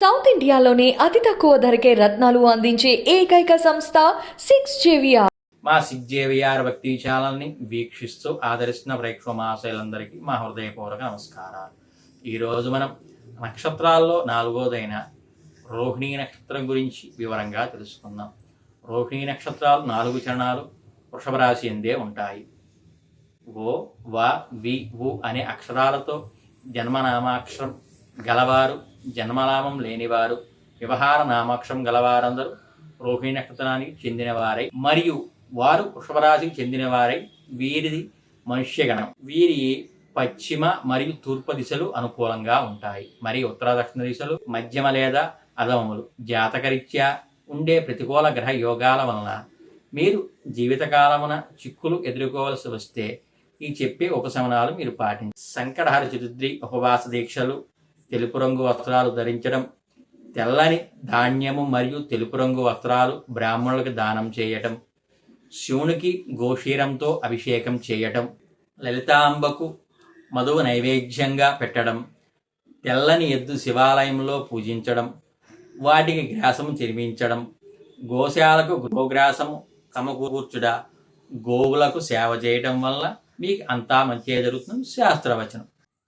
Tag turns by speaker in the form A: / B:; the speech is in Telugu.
A: సౌత్ ఇండియాలోనే అతి తక్కువ ధరకే రత్నాలు అందించే ఏకైక సంస్థ సిక్స్ జేవిఆర్.
B: మా జేవిఆర్ భక్తి ఛానల్ని వీక్షిస్తూ ఆదరిస్తున్న ప్రేక్షక మహాశైలందరికీ మా హృదయపూర్వక నమస్కారాలు. ఈరోజు మనం నక్షత్రాల్లో నాలుగోదైన రోహిణీ నక్షత్రం గురించి వివరంగా తెలుసుకుందాం. రోహిణీ నక్షత్రాలు నాలుగు చరణాలు వృషభ రాశి ఎందే ఉంటాయి. ఓ వా వి ఉ అనే అక్షరాలతో జన్మనామాక్షరం గలవారు జన్మలాభం లేనివారు వ్యవహార నామాక్షం గలవారందరూ రోహిణి నక్షత్రానికి చెందినవారై మరియు వారు వృషభరాశికి చెందినవారై వీరిది మనుష్యగణం. వీరి పశ్చిమ మరియు తూర్పు దిశలు అనుకూలంగా ఉంటాయి. మరియు ఉత్తర దక్షిణ దిశలు మధ్యమ లేదా అధమములు. జాతకరీత్యా ఉండే ప్రతికూల గ్రహ యోగాల వలన మీరు జీవితకాలమున చిక్కులు ఎదుర్కోవలసి వస్తే ఈ చెప్పే ఉపశమనాలు మీరు పాటించి సంకటహర చతుర్థి ఉపవాస దీక్షలు తెలుపు రంగు వస్త్రాలు ధరించడం తెల్లని ధాన్యము మరియు తెలుపు రంగు వస్త్రాలు బ్రాహ్మణులకు దానం చేయటం శివునికి గోషీరంతో అభిషేకం చేయటం లలితాంబకు మధువు నైవేద్యంగా పెట్టడం తెల్లని ఎద్దు శివాలయంలో పూజించడం వాటికి గ్రాసము తినిపించడం గోశాలకు గోగ్రాసము సమకూర్చుట గోవులకు సేవ చేయటం వల్ల మీకు అంతా మంచిగా జరుగుతుంది శాస్త్రవచనం.